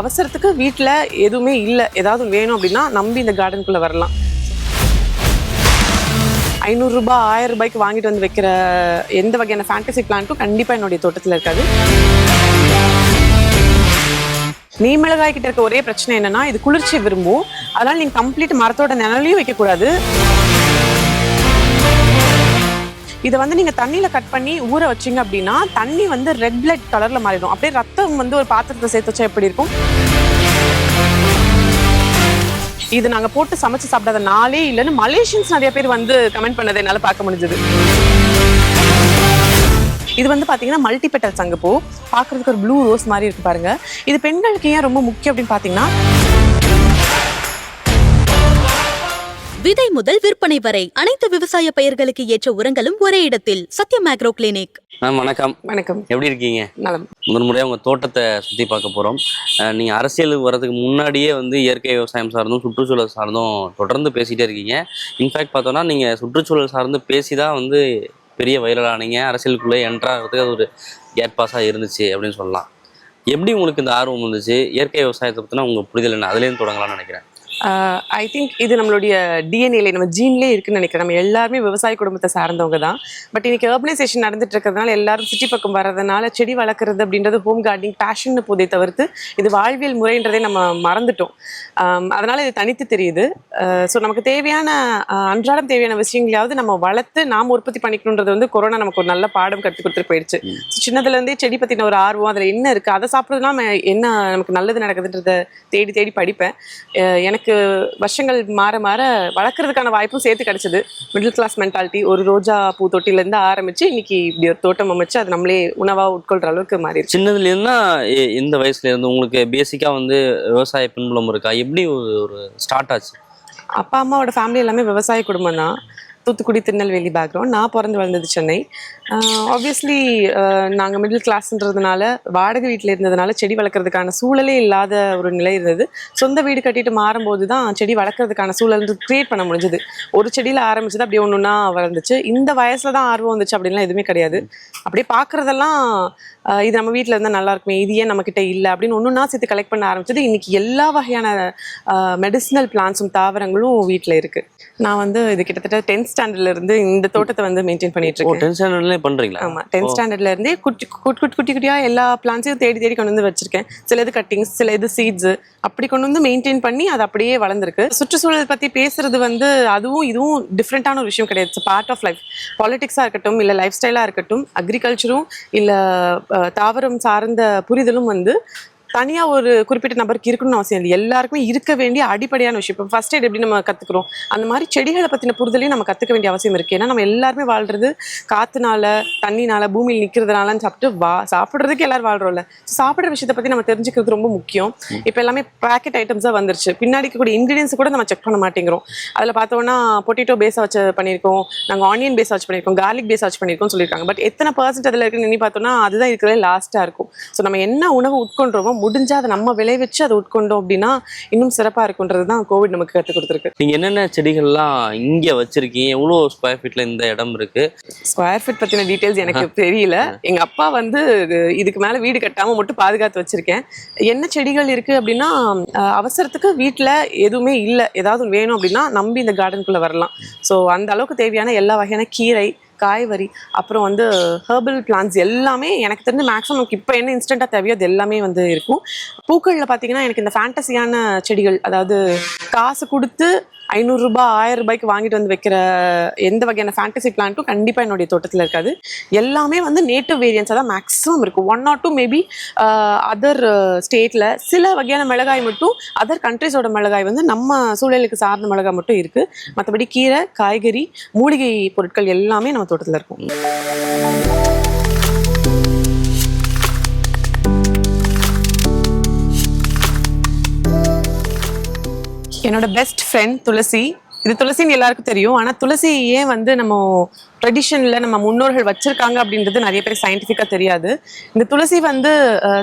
அவசரத்துக்கு வீட்டில் எதுவுமே இல்லை. ஏதாவது வேணும் அப்படின்னா நம்பி இந்த கார்டனுக்குள்ளே வரலாம். ஐநூறுரூபா ஆயிரம் ரூபாய்க்கு வாங்கிட்டு வந்து வைக்கிற எந்த வகையான ஃபேண்டசி பிளான்ட்டும் கண்டிப்பாக என்னுடைய தோட்டத்தில் இருக்காது. நீ மிளகாய் கிட்ட இருக்க ஒரே பிரச்சனை என்னன்னா இது குளிர்ச்சி விரும்பும். அதனால நீங்கள் கம்ப்ளீட் மரத்தோட நிழலையும் வைக்கக்கூடாது. இதை வந்து நீங்கள் தண்ணியில் கட் பண்ணி ஊற வச்சீங்க அப்படின்னா தண்ணி வந்து ரெட் பிளட் கலரில் மாறிடும். அப்படியே ரத்தம் வந்து ஒரு பாத்திரத்தை சேர்த்து வச்சா எப்படி இருக்கும்? இது நாங்கள் போட்டு சமைச்சு சாப்பிடாத நாளே இல்லைன்னு மலேசியன்ஸ் நிறைய பேர் வந்து கமெண்ட் பண்ணதை என்னால் பார்க்க முடிஞ்சது. இது வந்து பார்த்தீங்கன்னா மல்டி பெட்டல் சங்குப்பூ பார்க்குறதுக்கு ஒரு ப்ளூ ரோஸ் மாதிரி இருக்கு பாருங்க. இது பெண்களுக்கு ஏன் ரொம்ப முக்கியம் அப்படின்னு பார்த்தீங்கன்னா விதை முதல் விற்பனை வரை அனைத்து விவசாய பயிர்களுக்கு ஏற்ற உரங்களும் ஒரே இடத்தில். சத்யம் ஆக்ரோ கிளினிக் வணக்கம். வணக்கம். எப்படி இருக்கீங்க? நலம். முதன் முறையாக உங்கள் தோட்டத்தை சுற்றி பார்க்க போகிறோம் நீங்கள் அரசியலுக்கு வர்றதுக்கு முன்னாடியே வந்து இயற்கை விவசாயம் சார்ந்தும் சுற்றுச்சூழல் சார்ந்தும் தொடர்ந்து பேசிகிட்டே இருக்கீங்க. இன்ஃபேக்ட் பார்த்தோன்னா நீங்கள் சுற்றுச்சூழல் சார்ந்து பேசி தான் வந்து பெரிய வைரலானீங்க. அரசியலுக்குள்ளே என்ட்ராகிறதுக்கு அது ஒரு கேட் பாஸாக இருந்துச்சு அப்படின்னு சொல்லலாம். எப்படி உங்களுக்கு இந்த ஆர்வம் இருந்துச்சு இயற்கை விவசாயத்தை பற்றினா உங்கள் புரிதல் என்ன? அதுலேருந்து தொடங்கலாம்னு நினைக்கிறேன். ஐ திங்க் இது நம்மளுடைய டிஎன்ஏல நம்ம ஜீன்லேயே இருக்குன்னு நினைக்கிறேன். நம்ம எல்லாருமே விவசாய குடும்பத்தை சார்ந்தவங்க தான். பட் இன்னைக்கு urbanization நடந்துட்டு இருக்கிறதுனால எல்லாரும் சிட்டி பக்கம் வர்றதுனால செடி வளர்க்குறது அப்படின்றது ஹோம் கார்டனிங் பேஷன் போதே தவிர்த்து இது வாழ்வியல் முறைன்றதே நம்ம மறந்துட்டோம். அதனால இது தனித்து தெரியுது. ஸோ நமக்கு தேவையான அன்றாடம் தேவையான விஷயங்களையாவது நம்ம வளர்த்து நாம் உற்பத்தி பண்ணிக்கணுன்றது வந்து கொரோனா நமக்கு ஒரு நல்ல பாடம் கற்றுக் கொடுத்துட்டு போயிடுச்சு So, சின்னதுல இருந்தே செடி பத்தின ஒரு ஆர்வம் அதுல என்ன இருக்கு அதை சாப்பிட்றதுனா என்ன நமக்கு நல்லது நடக்குதுன்றத தேடி தேடி படிப்பேன். அஹ் எனக்கு வருஷங்கள் மாற மாற வளர்க்குறதுக்கான வாய்ப்பும் சேர்த்து கிடைச்சது. மிடில் கிளாஸ் மென்டாலிட்டி ஒரு ரோஜா பூ தொட்டிலேருந்து ஆரம்பிச்சு இன்னைக்கு இப்படி ஒரு தோட்டம் அமைச்சு அது நம்மளே உணவா உட்கொள்ற அளவுக்கு மாறிடுச்சு. சின்னதுலேருந்தா இந்த வயசுல இருந்து உங்களுக்கு பேசிக்காக வந்து விவசாய பின்புலம் இருக்கா? எப்படி ஒரு ஒரு ஸ்டார்ட் ஆச்சு? அப்பா அம்மாவோட ஃபேமிலி எல்லாமே விவசாய குடும்பம் தான் தூத்துக்குடி திருநெல்வேலி பேக்ரவுண்ட் நான் பிறந்து வளர்ந்தது சென்னை. ஆப்வியஸ்லி நாங்கள் மிடில் கிளாஸ்ன்றதுனால வாடகை வீட்டில் இருந்ததுனால செடி வளர்க்குறதுக்கான சூழலே இல்லாத ஒரு நிலை இருந்தது. சொந்த வீடு கட்டிட்டு மாறும்போது தான் செடி வளர்க்குறதுக்கான சூழல் கிரியேட் பண்ண முடிஞ்சது. ஒரு செடியில் ஆரம்பிச்சது அப்படியே ஒன்று ஒன்றா வளர்ந்துச்சு. இந்த வயசில் தான் ஆர்வம் வந்துச்சு அப்படின்லாம் எதுவுமே கிடையாது. அப்படியே பார்க்குறதெல்லாம் இது நம்ம வீட்டில் இருந்தால் நல்லா இருக்குமே இது ஏன் நம்மக்கிட்ட இல்லை அப்படின்னு ஒன்று ஒன்றா சேர்த்து கலெக்ட் பண்ண ஆரம்பிச்சது. இன்னைக்கு எல்லா வகையான மெடிசினல் பிளான்ஸும் தாவரங்களும் வீட்டில் இருக்குது நான் வந்து இது கிட்டத்தட்ட டென்த் ஸ்டாண்டர்ட்ல இருந்து இந்த தோட்டத்தை வந்து மெயின்டைன் பண்ணிட்டு இருக்கேன். டென்த் ஸ்டாண்டர்ட்லேயே பண்ணுறீங்களா ஆமா டென்த் ஸ்டாண்டர்ட்ல இருந்தே குட்டி குட்டி குட்டி குட்டி குட்டியா எல்லா பிளான்ஸையும் தேடி தேடி கொண்டு வந்து வச்சிருக்கேன். சில இது கட்டிங்ஸ் சில இது சீட்ஸ் அப்படி கொண்டு வந்து மெயின்டைன் பண்ணி அது அப்படியே வளர்ந்துருக்கு. சுற்றுச்சூழல் பத்தி பேசுறது வந்து அதுவும் இதுவும் டிஃப்ரெண்டான ஒரு விஷயம் கிடையாது. பார்ட் ஆஃப் லைஃப் பாலிடிக்ஸா இருக்கட்டும் இல்ல லைஃப் ஸ்டைலா இருக்கட்டும் அக்ரிகல்ச்சரும் இல்ல தாவரம் சார்ந்த புரிதலும் வந்து தனியா ஒரு குறிப்பிட்ட நபருக்கு இருக்கணும்னு அவசியம் இல்லை. எல்லாருக்குமே இருக்க வேண்டிய அடிப்படையான விஷயம். இப்போ ஃபர்ஸ்ட் எய்ட் எப்படி நம்ம கத்துக்கிறோம்? அந்த மாதிரி செடிகளை பத்தின புரிதலையும் நம்ம கத்துக்க வேண்டிய அவசியம் இருக்கு. ஏன்னா நம்ம எல்லாருமே வாழ்றது காத்துனால தண்ணினால பூமியில் நிக்கிறதுனாலன்னு சாப்பிட்டு வா சாப்பிடுறதுக்கு எல்லாரும் வாழ்றோம்ல. சாப்பிடுற விஷயத்தை பத்தி நம்ம தெரிஞ்சுக்கிறது ரொம்ப முக்கியம். இப்போ எல்லாமே பேக்கெட் ஐட்டம்ஸா வந்துருச்சு. பின்னாடி இருக்கக்கூடிய இன்கிரீடியன்ஸ் கூட நம்ம செக் பண்ண மாட்டேங்கிறோம். அதுல பார்த்தோம்னா பொட்டேட்டோ பேஸா வச்சு பண்ணியிருக்கோம். நாங்க ஆனியன் பேஸ் வச்சு பண்ணியிருக்கோம். garlic பேஸ் வச்சு பண்ணியிருக்கோம் சொல்லியிருக்காங்க. பட் எத்தனை பர்சன்ட் அதுல இருக்குன்னு பார்த்தோம்னா அதுதான் இருக்கிறதே லாஸ்டா இருக்கும். ஸோ நம்ம என்ன உணவு உட்கொண்டோமோ முடிஞ்சா அதை நம்ம விளைவிச்சு அதை உட்கொண்டோம் அப்படின்னா இன்னும் சிறப்பா இருக்குன்றது தான் கோவிட் நமக்கு கற்றுக் கொடுத்துருக்கு. நீங்கள் என்னென்ன செடிகள்லாம் இங்கே வச்சிருக்கீங்க? எவ்வளோ ஸ்கொயர் ஃபீட்டில் இந்த இடம் இருக்கு? ஸ்கொயர் ஃபீட் பத்தின டீடைல்ஸ் எனக்கு தெரியல. எங்க அப்பா வந்து இது- இதுக்கு மேல வீடு கட்டாம மட்டும் பாதுகாத்து வச்சிருக்கேன். என்ன செடிகள் இருக்கு அப்படின்னா அவசரத்துக்கு வீட்ல எதுவுமே இல்ல. ஏதாவது வேணும் அப்படின்னா நம்பி இந்த கார்டனுக்குள்ள வரலாம். ஸோ அந்த அளவுக்கு தேவையான எல்லா வகையான கீரை காய்கறி அப்புறம் வந்து ஹெர்பல் பிளான்ஸ் எல்லாமே எனக்கு தெரிஞ்சு மேக்ஸிமம் இப்போ என்ன இன்ஸ்டண்ட்டாக தேவையோ அது எல்லாமே வந்து இருக்கும். பூக்களில் பார்த்தீங்கன்னா எனக்கு இந்த ஃபேண்டசியான செடிகள் அதாவது காசு கொடுத்து ஐநூறுரூபா ஆயிரம் ரூபாய்க்கு வாங்கிட்டு வந்து வைக்கிற எந்த வகையான ஃபேண்டசி பிளான்ட்டும் கண்டிப்பாக என்னுடைய தோட்டத்தில் இருக்காது. எல்லாமே வந்து நேட்டிவ் வேரியன்ஸாக தான் மேக்ஸிமம் இருக்கும் one or two maybe other ஸ்டேட்டில் சில வகையான மிளகாய் மட்டும் அதர் கண்ட்ரிஸோட மிளகாய் வந்து நம்ம சூழலுக்கு சார்ந்த மிளகாய் மட்டும் இருக்குது மற்றபடி கீரை காய்கறி மூலிகை பொருட்கள் எல்லாமே நம்ம தோட்டத்தில் இருக்கும். என்னோட பெஸ்ட் ஃப்ரெண்ட் துளசி. இது துளசின்னு எல்லாருக்கும் தெரியும். ஆனால் துளசி ஏன் வந்து நம்ம ட்ரெடிஷனில் நம்ம முன்னோர்கள் வச்சிருக்காங்க அப்படின்றது நிறைய பேர் சயின்டிஃபிக்காக தெரியாது. இந்த துளசி வந்து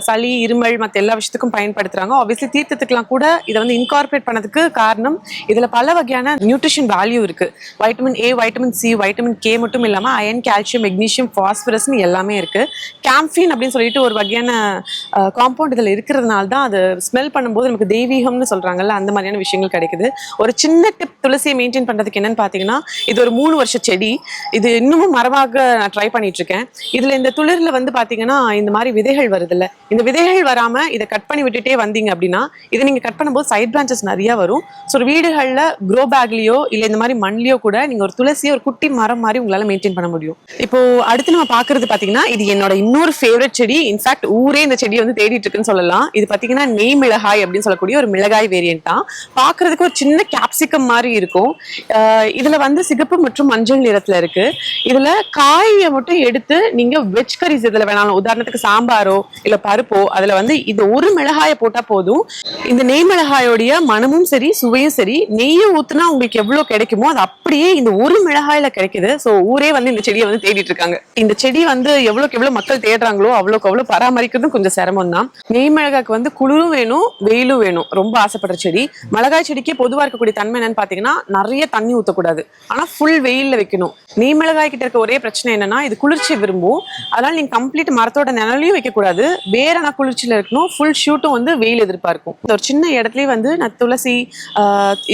சளி இருமல் மற்ற எல்லா விஷயத்துக்கும் பயன்படுத்துறாங்க. ஆப்வியஸ்லி தீர்த்தத்துக்குலாம் கூட இதை வந்து இன்கார்பரேட் பண்ணதுக்கு காரணம் இதில் பல வகையான நியூட்ரிஷன் வேல்யூ இருக்கு. Vitamin A vitamin C vitamin K மட்டும் இல்லாமல் அயன் கால்சியம் மெக்னீஷியம் ஃபாஸ்பரஸ்னு எல்லாமே இருக்கு. கேம்ஃபின் அப்படின்னு சொல்லிட்டு ஒரு வகையான காம்பவுண்ட் இதில் இருக்கிறதுனால தான் அது ஸ்மெல் பண்ணும்போது நமக்கு தெய்வீகம்னு சொல்றாங்கல்ல அந்த மாதிரியான விஷயங்கள் கிடைக்குது. ஒரு சின்ன டிப் துளசியை மெயின்டைன் பண்றதுக்கு என்னன்னு பார்த்தீங்கன்னா இது ஒரு மூணு வருஷ செடி இது இது இன்னமும் மரபாக நான் ட்ரை பண்ணிட்டு இருக்கேன் இதுல இந்த துளிர்ல வந்து பாத்தீங்கன்னா இந்த மாதிரி விதைகள் வருதுல்ல. இந்த விதைகள் வராம இதை கட் பண்ணி விட்டுட்டே வந்தீங்க அப்படின்னா இதை நீங்க கட் பண்ணும்போது சைட் பிரான்ச்சஸ் நிறைய வரும். ஸோ வீடுகளில் வீடுகள்ல க்ரோ பேக்லயோ இல்ல இந்த மாதிரி மண்லயோ கூட நீங்க ஒரு துளசியோ ஒரு குட்டி மரம் மாதிரி உங்களால மெயின்டைன் பண்ண முடியும். இப்போ அடுத்து நம்ம பாக்குறது பாத்தீங்கன்னா இது என்னோட இன்னொரு ஃபேவரட் செடி. இன்ஃபேக்ட் ஊரே இந்த செடியை வந்து தேடிட்டு இருக்குன்னு சொல்லலாம். இது பாத்தீங்கன்னா நெய் மிளகாய் அப்படின்னு சொல்லக்கூடிய ஒரு மிளகாய் வேரியன்ட் தான். பாக்குறதுக்கு ஒரு சின்ன கேப்சிகம் மாதிரி இருக்கும். இதுல வந்து சிகப்பு மற்றும் மஞ்சள் நிறத்துல இருக்கு. இதுல காயை மட்டும் எடுத்து நீங்க வெஜ் கரிஸ் இதுல வேணாலும் உதாரணத்துக்கு சாம்பாரோ இல்ல பருப்போ அதுல வந்து இது ஒரு மிளகாயை போட்டா போதும். இந்த நெய் மிளகாயோடைய மனமும் சரி சுவையும் சரி நெய்யை ஊத்துனா உங்களுக்கு எவ்வளவு கிடைக்குமோ அது அப்படியே இந்த ஒரு மிளகாயில கிடைக்குது. சோ ஊரே வந்து இந்த செடியை வந்து தேடிட்டு இருக்காங்க. இந்த செடி வந்து எவ்வளவுக்கு எவ்வளவு மக்கள் தேடுறாங்களோ அவ்வளவுக்கு அவ்வளவு பராமரிக்கிறதும் கொஞ்சம் சிரமம் தான். நெய் மிளகாய்க்கு வந்து குளிரும் வேணும் வெயிலும் வேணும். ரொம்ப ஆசைப்படுற செடி. மிளகாய் செடிக்கு பொதுவா இருக்கக்கூடிய தன்மை என்னன்னு பாத்தீங்கன்னா நிறைய தண்ணி ஊத்தக்கூடாது. ஆனா ஃபுல் வெயில்ல வைக்கணும். நெய் மிளகாய் கிட்ட இருக்க ஒரே பிரச்சனை என்னன்னா இது குளிர்ச்சி விரும்பும். அதனால நீங்க கம்ப்ளீட் மரத்தோட நிழலையும் வைக்கக்கூடாது வேற நான் குளிர்ச்சியில இருக்கணும். ஃபுல் ஷூட்டும் வந்து வெயில் எதிர்பார்க்கும் இந்த ஒரு சின்ன இடத்துலயே வந்து நான் துளசி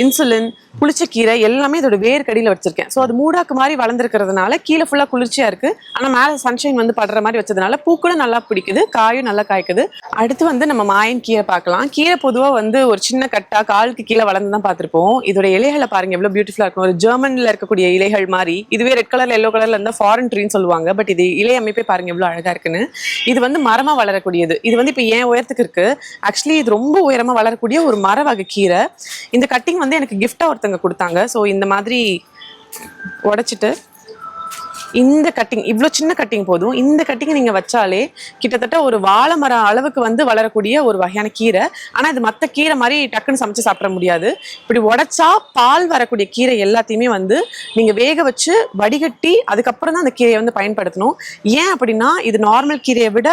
இன்சுலின் புளிச்சக்கீரை எல்லாமே இதோட வேர் வச்சிருக்கேன். ஸோ அது மூடாக்கு மாதிரி வளர்ந்துருக்கிறதுனால கீழே ஃபுல்லா குளிர்ச்சியா இருக்கு. ஆனா மேல சன்ஷைன் வந்து படுற மாதிரி வச்சதுனால பூக்களும் நல்லா பிடிக்குது காயும் நல்லா காய்க்குது. அடுத்து வந்து நம்ம மாயன் கீரை பார்க்கலாம். கீரை பொதுவா வந்து ஒரு சின்ன கட்டா காலுக்கு கீழே வளர்ந்து தான் பார்த்துருப்போம். இதோட இலைகளை பாருங்க எவ்வளோ பியூட்டிஃபுல்லா இருக்கும். ஒரு ஜெர்மன்ல இருக்கக்கூடிய இலைகள் மாதிரி. இதுவே ரெட் கலர்ல எல்லோ கலர்ல இருந்தால் ஃபாரின் ட்ரீன்னு சொல்லுவாங்க. பட் இது இலை அமைப்பே பாருங்க எவ்வளவு அழகா இருக்குன்னு. இது வந்து மரமா வளரக்கூடியது. இது வந்து இப்போ ஏன் உயரத்துக்கு இருக்கு. ஆக்சுவலி இது ரொம்ப உயரமா வளரக்கூடிய ஒரு மர வகை கீரை. இந்த கட்டிங் வந்து எனக்கு கிஃப்டா ஒருத்தங்க கொடுத்தாங்க. ஸோ இந்த மாதிரி உடைச்சிட்டு இந்த கட்டிங் இவ்வளோ சின்ன கட்டிங் போதும். இந்த கட்டிங் நீங்கள் வச்சாலே கிட்டத்தட்ட ஒரு வாழை மரம் அளவுக்கு வந்து வளரக்கூடிய ஒரு வகையான கீரை. ஆனால் இது மற்ற கீரை மாதிரி டக்குன்னு சமைச்சு சாப்பிட முடியாது. இப்படி உடச்சா பால் வரக்கூடிய கீரை எல்லாத்தையுமே வந்து நீங்கள் வேக வச்சு வடிகட்டி அதுக்கப்புறம் தான் அந்த கீரையை வந்து பயன்படுத்தணும். ஏன் அப்படின்னா இது நார்மல் கீரையை விட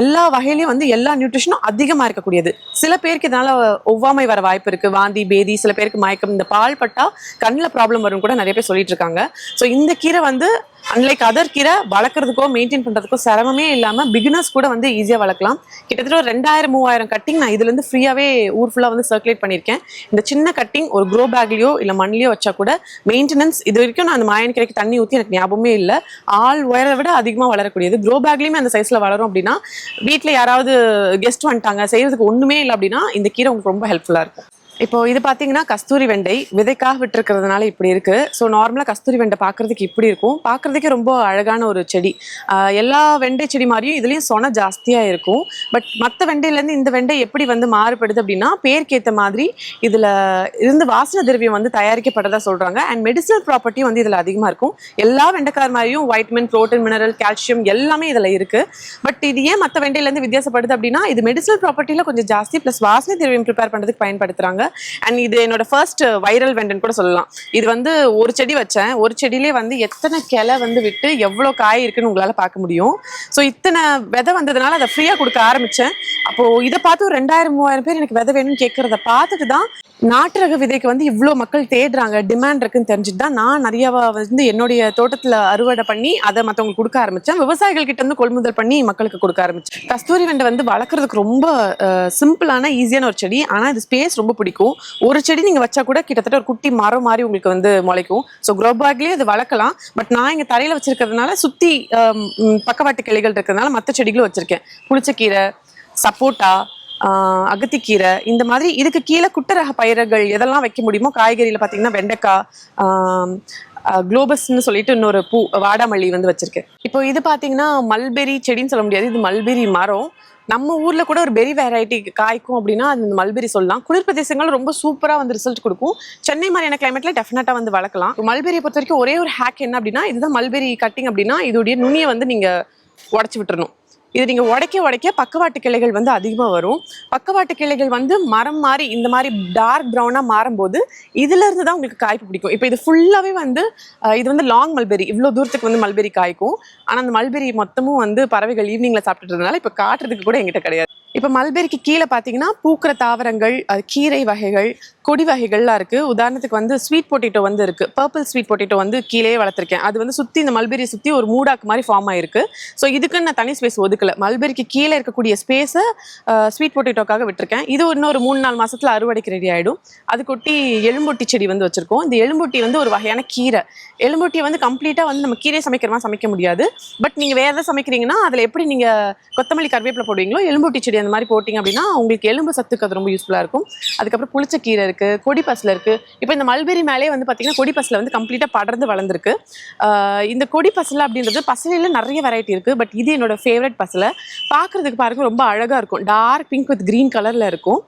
எல்லா வகையிலையும் வந்து எல்லா நியூட்ரிஷனும் அதிகமாக இருக்கக்கூடியது. சில பேருக்கு இதனால் ஒவ்வாமை வர வாய்ப்பு இருக்குது வாந்தி பேதி சில பேருக்கு மயக்கம். இந்த பால் பட்டா கண்ணில் ப்ராப்ளம் வரும் கூட நிறைய பேர் சொல்லிட்டு இருக்காங்க. ஸோ இந்த கீரை வந்து அன்லைக் அதர் கீரை வளர்க்குறதுக்கோ மெயின்டைன் பண்ணுறதுக்கோ சிரமமே இல்லாமல் பிகினர்ஸ் கூட வந்து ஈஸியாக வளர்க்கலாம். கிட்டத்தட்ட ஒரு ரெண்டாயிரம் மூவாயிரம் கட்டிங் நான் இதுலேருந்து ஃப்ரீயாகவே ஊர் ஃபுல்லாக வந்து சர்க்குலேட் பண்ணியிருக்கேன். இந்த சின்ன கட்டிங் ஒரு க்ரோ பேக்லேயோ இல்லை மண்லேயோ வச்சா கூட மெயின்டெனன்ஸ் இது வரைக்கும் நான் அந்த மாயன் கிரைக்கு தண்ணி ஊற்றி எனக்கு ஞாபகமே இல்லை. ஆள் உயரை விட அதிகமாக வளரக்கூடியது. க்ரோ பேக்லேயுமே அந்த சைஸில் வளரும் அப்படின்னா வீட்டில் யாராவது கெஸ்ட் வந்துட்டாங்க செய்யறதுக்கு ஒன்றுமே இல்லை அப்படின்னா இந்த கீரை உங்களுக்கு ரொம்ப ஹெல்ப்ஃபுல்லாக இருக்கும். இப்போ இது பார்த்தீங்கன்னா கஸ்தூரி வெண்டை. விதைக்காக விட்டுருக்கிறதுனால இப்படி இருக்கு. ஸோ நார்மலாக கஸ்தூரி வெண்டை பார்க்கறதுக்கு இப்படி இருக்கும். பார்க்கறதுக்கே ரொம்ப அழகான ஒரு செடி. எல்லா வெண்டை செடி மாதிரியும் இதுலேயும் சொன ஜாஸ்தியாக இருக்கும். பட் மற்ற வெண்டையிலேருந்து இந்த வெண்டை எப்படி வந்து மாறுபடுது அப்படின்னா பேருக்கேற்ற மாதிரி இதில் இருந்து வாசன திரவியம் வந்து தயாரிக்கப்படுறதா சொல்கிறாங்க அண்ட் மெடிசனல் ப்ராப்பர்ட்டி வந்து இதில் அதிகமாக இருக்கும். எல்லா வெண்டைக்கார் மாதிரியும் வைட்டமின் ப்ரோட்டீன் மினரல் கால்சியம் எல்லாமே இதில் இருக்குது பட் இது ஏன் மற்ற வெண்டையிலேருந்து வித்தியாசப்படுது அப்படின்னா இது மெடிசனல் ப்ராப்பர்ட்டியில் கொஞ்சம் ஜாஸ்தி ப்ளஸ் வாசனை திரவியம் ப்ரிப்பேர் பண்ணுறதுக்கு பயன்படுத்துகிறாங்க அண்ட் இது என்னோட ஃபர்ஸ்ட் வைரல் வெண்டன் கூட சொல்லலாம். இது வந்து ஒரு செடி வச்சேன். ஒரு செடியிலே வந்து எத்தனை கிளை வந்து விட்டு எவ்வளோ காய் இருக்குன்னு உங்களால் பார்க்க முடியும். ஸோ இத்தனை விதை வந்ததுனால அதை ஃப்ரீயாக கொடுக்க ஆரம்பித்தேன் அப்போது இதை பார்த்து ஒரு ரெண்டாயிரம் மூவாயிரம் பேர் எனக்கு விதை வேணும்னு கேட்குறத பார்த்துட்டு தான் நாட்டு விதைக்கு வந்து இவ்வளோ மக்கள் தேடுறாங்க டிமாண்ட் இருக்குன்னு தெரிஞ்சுட்டு தான் நான் நிறையா வந்து என்னுடைய தோட்டத்தில் அறுவடை பண்ணி அதை மற்றவங்களுக்கு கொடுக்க ஆரம்பித்தேன் விவசாயிகள் கிட்ட இருந்து கொள்முதல் பண்ணி மக்களுக்கு கொடுக்க ஆரம்பிச்சேன். கஸ்தூரி வெண்டை வந்து வளர்க்குறதுக்கு ரொம்ப சிம்பிளான ஈஸியான ஒரு செடி. ஆனால் இது ஸ்பேஸ் ரொம்ப பிடிக்கும். ஒரு செடி நீங்கள் வச்சா கூட கிட்டத்தட்ட ஒரு குட்டி மரம் மாதிரி உங்களுக்கு வந்து முளைக்கும். ஸோ க்ரோ பேக்லேயே அது வளர்க்கலாம். பட் நான் இங்க தரையில் வச்சிருக்கிறதுனால சுற்றி பக்கவாட்டு கிளைகள் இருக்கிறதுனால மற்ற செடிகளும் வச்சுருக்கேன். புளிச்சக்கீரை சப்போட்டா அகத்திக்கீரை இந்த மாதிரி இதுக்கு கீழே குட்டரக பயிர்கள் எதெல்லாம் வைக்க முடியுமோ காய்கறியில் பார்த்தீங்கன்னா வெண்டைக்காய் ஆஹ் குளோபஸ்ன்னு சொல்லிட்டு இன்னொரு பூ வாடாமல்லி வந்து வச்சிருக்கேன். இப்போ இது பார்த்தீங்கன்னா மல்பெரி செடின்னு சொல்ல முடியாது. இது மல்பெரி மரம். நம்ம ஊர்ல கூட ஒரு பெரி வெரைட்டி காய்க்கும் அப்படின்னா அது இந்த மல்பெரி சொல்லலாம். குளிர் பிரதேசங்கள் ரொம்ப சூப்பரா வந்து ரிசல்ட் கொடுக்கும். சென்னை மாதிரியான கிளைமேட்ல டெஃபினட்டா வந்து வளர்க்கலாம். மல்பெரியை பொறுத்த வரைக்கும் ஒரே ஒரு ஹேக் என்ன அப்படின்னா இதுதான் மல்பெரி கட்டிங் அப்படின்னா இதோடைய நுனியை வந்து நீங்க உடச்சி விட்டுறணும். இது நீங்கள் உடைக்க உடைக்க பக்கவாட்டு கிளைகள் வந்து அதிகமாக வரும். பக்கவாட்டு கிளைகள் வந்து மரம் மாதிரி இந்த மாதிரி டார்க் ப்ரௌனாக மாறும்போது இதுலேருந்து தான் உங்களுக்கு காய்ப்பு பிடிக்கும். இப்போ இது ஃபுல்லாகவே வந்து இது வந்து லாங் மல்பெரி இவ்வளோ தூரத்துக்கு வந்து மல்பெரி காய்க்கும். ஆனால் அந்த மல்பெரி மொத்தமும் வந்து பறவைகள் ஈவினிங்கில் சாப்பிட்டுட்டு இப்போ காட்டுறதுக்கு கூட எங்கிட்ட கிடையாது. இப்போ மல்பெரிக்கு கீழே பார்த்தீங்கன்னா பூக்கிற தாவரங்கள் அது கீரை வகைகள் கொடி வகைகள்லாம் இருக்குது உதாரணத்துக்கு வந்து ஸ்வீட் பொட்டேட்டோ வந்து இருக்குது பர்பிள் ஸ்வீட் பொட்டேட்டோ வந்து கீழே வளர்த்துருக்கேன். அது வந்து சுற்றி இந்த மல்பெரியை சுற்றி ஒரு மூடாக்கு மாதிரி ஃபார்ம் ஆயிருக்கு. ஸோ இதுக்குன்னு நான் தனி ஸ்பேஸ் ஒதுக்கல. மல்பெரிக்கு கீழே இருக்கக்கூடிய ஸ்பேஸை ஸ்வீட் பொட்டேட்டோக்காக விட்டுருக்கேன். இது இன்னொரு மூணு நாலு மாதத்தில் அறுவடைக்கு ரெடி ஆகிடும் அது கொட்டி எலும்பொட்டி செடி வந்து வச்சுருக்கோம். இந்த எலும்பொட்டி வந்து ஒரு வகையான கீரை. எலும்பொட்டியை வந்து கம்ப்ளீட்டாக வந்து நம்ம கீரை சமைக்கிற மாதிரி சமைக்க முடியாது. பட் நீங்கள் வேறு எதாவது சமைக்கிறீங்கன்னா அதில் எப்படி நீங்கள் கொத்தமல்லி கருவேப்பிலை போடுவீங்களோ எலும்பொட்டி செடி அந்த மாதிரி போட்டிங்க அப்படின்னா உங்களுக்கு எலும்பு சத்துக்கு அது ரொம்ப யூஸ்ஃபுல்லாக இருக்கும். அதுக்கப்புறம் புளிச்ச கீரை இருக்குது கொடி பசல இருக்குது இப்போ இந்த மல்பெரி மேலே வந்து பார்த்தீங்கன்னா கொடி பசல வந்து கம்ப்ளீட்டாக படர்ந்து வளர்ந்துருக்கு. இந்த கொடி பசலை அப்படின்றது பசலையில் நிறைய வெரைட்டி இருக்குது பட் இது என்னோட ஃபேவரட் பசலை. பார்க்குறதுக்கு பாருங்க ரொம்ப அழகாக இருக்கும். டார்க் பிங்க் வித் க்ரீன் கலரில் இருக்கும்.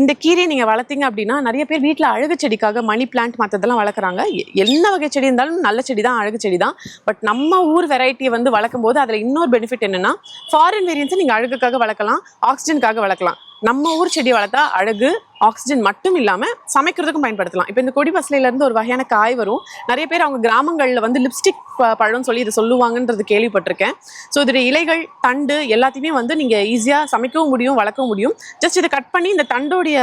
இந்த கீரையை நீங்கள் வளர்த்தீங்க அப்படின்னா நிறைய பேர் வீட்டில் அழகு செடிக்காக மணி பிளான்ட் மற்றதெல்லாம் வளர்க்குறாங்க. என்ன வகை செடி இருந்தாலும் நல்ல செடி தான் அழகு செடி தான் பட் நம்ம ஊர் வெரைட்டியை வந்து வளர்க்கும் போது அதில் இன்னொரு பெனிஃபிட் என்னன்னா ஃபாரின் வேரியன்ஸை நீங்கள் அழகுக்காக வளர்க்கலாம். ஆக்சிஜனுக்காக வளர்க்கலாம். நம்ம ஊர் செடி வளர்த்தா அழகு ஆக்சிஜன் மட்டும் இல்லாமல் சமைக்கிறதுக்கும் பயன்படுத்தலாம். இப்போ இந்த கொடி பசலையிலேருந்து ஒரு வகையான காய் வரும். நிறைய பேர் அவங்க கிராமங்களில் வந்து லிப்ஸ்டிக் பழம்னு சொல்லி இதை சொல்லுவாங்கன்றது கேள்விப்பட்டிருக்கேன். ஸோ இதோட இலைகள் தண்டு எல்லாத்தையுமே வந்து நீங்கள் ஈஸியாக சமைக்கவும் முடியும் வளர்க்கவும் முடியும். ஜஸ்ட் இதை கட் பண்ணி இந்த தண்டோடைய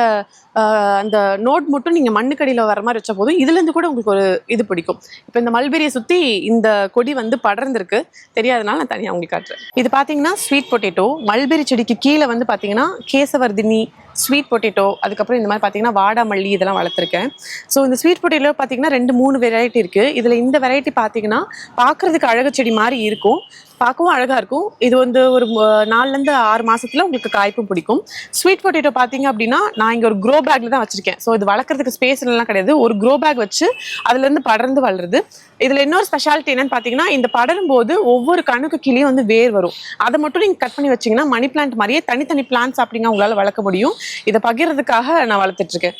அந்த நோட் மட்டும் நீங்கள் மண்ணுக்கடியில் வர மாதிரி வச்ச போதும். இதுலேருந்து கூட உங்களுக்கு ஒரு இது பிடிக்கும். இப்போ இந்த மல்பெரியை சுற்றி இந்த கொடி வந்து படர்ந்துருக்கு. தெரியாதனால நான் தனியாக உங்களுக்கு காட்டுறேன். இது பார்த்தீங்கன்னா ஸ்வீட் பொட்டேட்டோ மல்பெரி செடிக்கு கீழே வந்து பார்த்தீங்கன்னா கேசவர்தினி ஸ்வீட் பொட்டேட்டோ அதுக்கப்புறம் இந்த மாதிரி பார்த்தீங்கன்னா வாடாமல்லி இதெல்லாம் வளர்த்துருக்கேன். ஸோ இந்த ஸ்வீட் பொட்டேட்டோ பார்த்தீங்கன்னா ரெண்டு மூணு வெரைட்டி இருக்குது இதில் இந்த வெரைட்டி பார்த்தீங்கன்னா பார்க்குறதுக்கு அழகு செடி மாதிரி இருக்கும். பார்க்கவும் அழகாக இருக்கும். இது வந்து ஒரு நாலுலேருந்து ஆறு மாசத்துல உங்களுக்கு காய்ப்பும் பிடிக்கும். ஸ்வீட் பொட்டேட்டோ பார்த்தீங்க அப்படின்னா நான் இங்கே ஒரு க்ரோ பேக்ல தான் வச்சிருக்கேன். ஸோ இது வளர்க்குறதுக்கு ஸ்பேஸ் எல்லாம் கிடையாது. ஒரு க்ரோ பேக் வச்சு அதுலேருந்து படர்ந்து வளருது. இதில் இன்னொரு ஸ்பெஷாலிட்டி என்னன்னு பார்த்தீங்கன்னா இந்த படரும் போது ஒவ்வொரு கணுக்கு கிளியும் வந்து வேர் வரும். அதை மட்டும் நீங்கள் கட் பண்ணி வச்சீங்கன்னா மணி பிளான்ட் மாதிரியே தனித்தனி பிளான்ஸ் அப்படிங்க உங்களால் வளர்க்க முடியும். இதை பகிர்றதுக்காக நான் வளர்த்துட்டு இருக்கேன்.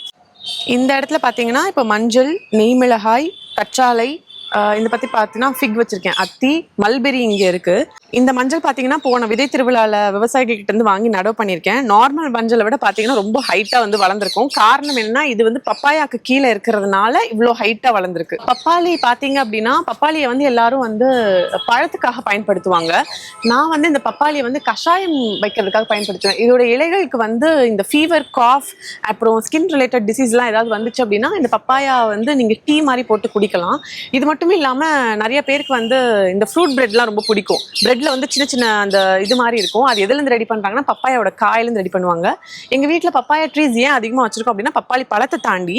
இந்த இடத்துல பார்த்தீங்கன்னா இப்போ மஞ்சள் நெய்மிளகாய் கற்றாழை ஆஹ் இந்த பற்றி பார்த்தீங்கன்னா ஃபிக் வச்சிருக்கேன். அத்தி மல்பெரி இங்கே இருக்கு. இந்த மஞ்சள் பார்த்தீங்கன்னா போன விதை திருவிழாவில் விவசாயிகள் கிட்ட இருந்து வாங்கி நடவு பண்ணியிருக்கேன். நார்மல் மஞ்சளை விட பார்த்தீங்கன்னா ரொம்ப ஹைட்டாக வந்து வளர்ந்துருக்கும். காரணம் என்னன்னா இது வந்து பப்பாயாக்கு கீழே இருக்கிறதுனால இவ்வளோ ஹைட்டாக வளர்ந்துருக்கு. பப்பாளி பார்த்தீங்க அப்படின்னா பப்பாளியை வந்து எல்லாரும் வந்து பழத்துக்காக பயன்படுத்துவாங்க. நான் வந்து இந்த பப்பாளியை வந்து கஷாயம் வைக்கிறதுக்காக பயன்படுத்துவேன். இதோட இலைகளுக்கு வந்து இந்த ஃபீவர் காஃப் அப்புறம் ஸ்கின் ரிலேட்டட் டிசீஸ்லாம் ஏதாவது வந்துச்சு அப்படின்னா இந்த பப்பாயா வந்து நீங்கள் டீ மாதிரி போட்டு குடிக்கலாம். இது மட்டும் இல்லாமல் நிறைய பேருக்கு வந்து இந்த ஃப்ரூட் பிரெட்லாம் ரொம்ப பிடிக்கும். சைடில் வந்து சின்ன சின்ன அந்த இது மாதிரி இருக்கும். அது எதுலேருந்து ரெடி பண்ணுறாங்கன்னா பப்பாயோட காயிலேருந்து ரெடி பண்ணுவாங்க. எங்கள் வீட்டில் பப்பாயா ட்ரீஸ் ஏன் அதிகமாக வச்சிருக்கோம் அப்படின்னா பப்பாளி பழத்தை தாண்டி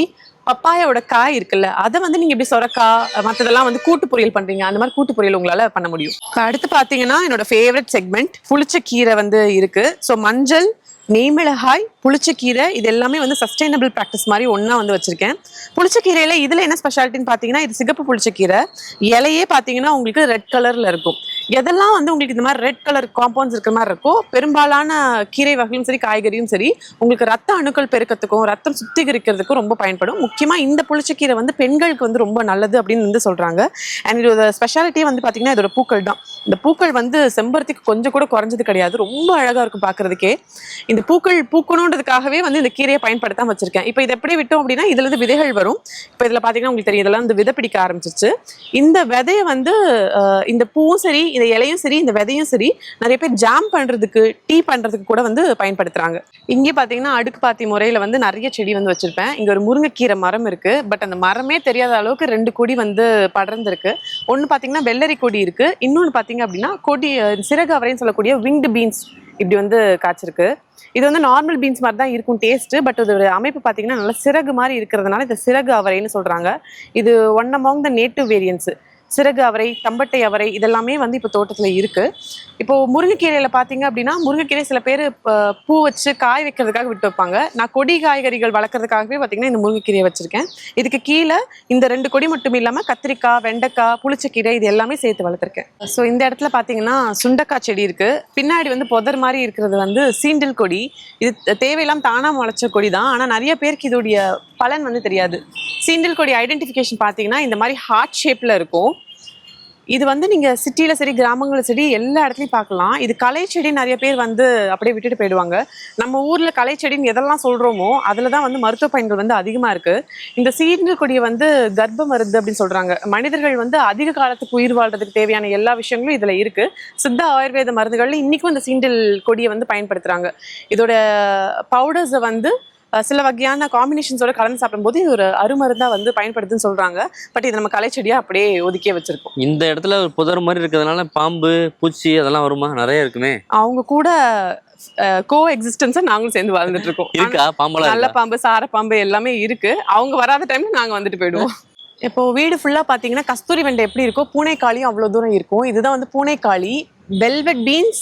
பப்பாயோட காய் இருக்குல்ல அதை வந்து நீங்கள் எப்படி சொரக்கா மற்றதெல்லாம் வந்து கூட்டு பொரியல் பண்ணுறீங்க அந்த மாதிரி கூட்டு பொரியல் உங்களால் பண்ண முடியும். இப்போ அடுத்து பார்த்தீங்கன்னா என்னோட ஃபேவரட் செக்மெண்ட் புளிச்ச கீரை வந்து இருக்கு. ஸோ மஞ்சள் நெய்மிளகாய் புளிச்சக்கீரை இது எல்லாமே வந்து சஸ்டைனபிள் ப்ராக்டிஸ் மாதிரி ஒன்றா வந்து வச்சிருக்கேன். புளிச்சக்கீரையில் இதில் என்ன ஸ்பெஷாலிட்டின்னு பார்த்தீங்கன்னா இது சிகப்பு புளிச்சக்கீரை. இலையே பார்த்தீங்கன்னா உங்களுக்கு ரெட் கலரில் இருக்கும். எதெல்லாம் வந்து உங்களுக்கு இந்த மாதிரி ரெட் கலர் காம்பவுண்ட்ஸ் இருக்கிற மாதிரி இருக்கோ பெரும்பாலான கீரை வகையும் சரி காய்கறியும் சரி உங்களுக்கு ரத்த அணுக்கள் பெருக்கத்துக்கும் ரத்தம் சுத்திகரிக்கிறதுக்கும் ரொம்ப பயன்படும். முக்கியமாக இந்த புளிச்சக்கீரை வந்து பெண்களுக்கு வந்து ரொம்ப நல்லது அப்படின்னு வந்து சொல்கிறாங்க அண்ட் இதோட ஸ்பெஷாலிட்டியே வந்து பார்த்தீங்கன்னா இதோட பூக்கள் தான் இந்த பூக்கள் வந்து செம்பருத்திக்கு கொஞ்சம் கூட குறைஞ்சது கிடையாது. ரொம்ப அழகாக இருக்கும் பார்க்குறதுக்கே இந்த பூக்கள் பூக்கணுன்றதுக்காகவே வந்து இந்த கீரையை பயன்படுத்தாம வச்சிருக்கேன். இப்போ இதை எப்படி விட்டோம் அப்படின்னா இதுல இருந்து விதைகள் வரும். இப்போ இதில் பார்த்தீங்கன்னா உங்களுக்கு தெரியும் இதெல்லாம் வந்து விதை பிடிக்க ஆரம்பிச்சிருச்சு. இந்த விதையை வந்து இந்த பூவும் சரி இந்த இலையும் சரி இந்த விதையும் சரி நிறைய பேர் ஜாம் பண்றதுக்கு டீ பண்றதுக்கு கூட வந்து பயன்படுத்துறாங்க. இங்கே பார்த்தீங்கன்னா அடுக்கு பாத்தி முறையில வந்து நிறைய செடி வந்து வச்சிருப்பேன். இங்க ஒரு முருங்கைக்கீரை மரம் இருக்கு. பட் அந்த மரமே தெரியாத அளவுக்கு ரெண்டு கொடி வந்து படர்ந்துருக்கு. ஒன்று பார்த்தீங்கன்னா வெள்ளரி கொடி இருக்கு. இன்னொன்று பார்த்தீங்க அப்படின்னா கொடி சிறகு அவரைன்னு சொல்லக்கூடிய விங்டு பீன்ஸ் இப்படி வந்து காய்ச்சிருக்கு. இது வந்து நார்மல் பீன்ஸ் மாதிரி தான் இருக்கும் டேஸ்ட் பட் இதோட அமைப்பு பார்த்தீங்கன்னா நல்ல சிறகு மாதிரி இருக்கிறதுனால இந்த சிறகு அவரைன்னு சொல்றாங்க. இது one among the native variants சிறகு அவரை தம்பட்டை அவரை இதெல்லாமே வந்து இப்போ தோட்டத்தில் இருக்குது இப்போது முருங்கைக்கீரையில் பார்த்தீங்க அப்படின்னா முருங்கைக்கீரை சில பேர் பூ வச்சு காய் வைக்கிறதுக்காக விட்டு வைப்பாங்க. நான் கொடி காய்கறிகள் வளர்க்குறதுக்காகவே பார்த்தீங்கன்னா இந்த முருங்கைக்கீரையை வச்சுருக்கேன். இதுக்கு கீழே இந்த ரெண்டு கொடி மட்டும் இல்லாமல் கத்திரிக்காய் வெண்டைக்காய் புளிச்சக்கீரை இது எல்லாமே சேர்த்து வளர்த்துருக்கேன். ஸோ இந்த இடத்துல பார்த்தீங்கன்னா சுண்டக்காய் செடி இருக்குது பின்னாடி வந்து புதர் மாதிரி இருக்கிறது வந்து சீண்டில் கொடி. இது தேவையில்லாம தானாக முளைச்ச கொடி தான் ஆனால் நிறைய பேருக்கு இதோடைய பலன் வந்து தெரியாது. சீண்டில் கொடி ஐடென்டிஃபிகேஷன் பார்த்தீங்கன்னா இந்த மாதிரி ஹார்ட் ஷேப்பில் இருக்கும். இது வந்து நீங்கள் சிட்டியில் சரி கிராமங்களில் சரி எல்லா இடத்துலையும் பார்க்கலாம். இது கலை செடி நிறைய பேர் வந்து அப்படியே விட்டுட்டு போயிடுவாங்க. நம்ம ஊரில் கலை செடின்னு எதெல்லாம் சொல்கிறோமோ அதில் தான் வந்து மருத்துவ பயன்கள் வந்து அதிகமாக இருக்குது இந்த சீடல் கொடியை வந்து கர்ப்ப மருந்து அப்படின்னு சொல்கிறாங்க மனிதர்கள் வந்து அதிக காலத்துக்கு உயிர் வாழ்றதுக்கு தேவையான எல்லா விஷயங்களும் இதில் இருக்குது சித்த ஆயுர்வேத மருந்துகளில் இன்றைக்கும் இந்த சீண்டல் கொடியை வந்து பயன்படுத்துகிறாங்க இதோட பவுடர்ஸை வந்து சில வகையான காம்பினேஷன்ஸோட கலந்து சாப்பிடும்போது இது ஒரு அருமருந்தா வந்து பயன்படுதுன்னு சொல்றாங்க. பட் இது நம்ம கலைச்செடியா அப்படியே ஒதுக்கியே வச்சிருக்கோம். இந்த இடத்துல ஒரு புதர் மாதிரி இருக்கிறதுனால பாம்பு பூச்சி அதெல்லாம் வருமா? நிறைய இருக்குமே. அவங்க கூட கோ எக்ஸிஸ்டன்ஸை நாங்களும் சேர்ந்து வாழ்ந்துட்டு இருக்கோம். இருக்கா? பாம்பெல்லாம் நல்ல பாம்பு சார பாம்பு எல்லாமே இருக்கு. அவங்க வராத டைம்ல நாங்க வந்துட்டு போயிடுவோம். இப்போ வீடு ஃபுல்லா பாத்தீங்கன்னா கஸ்தூரி வெண்டை எப்படி இருக்கோ பூனைக்காளியும் அவ்வளவு தூரம் இருக்கும். இதுதான் வந்து பூனைக்காளி. வெல்வெட் பீன்ஸ்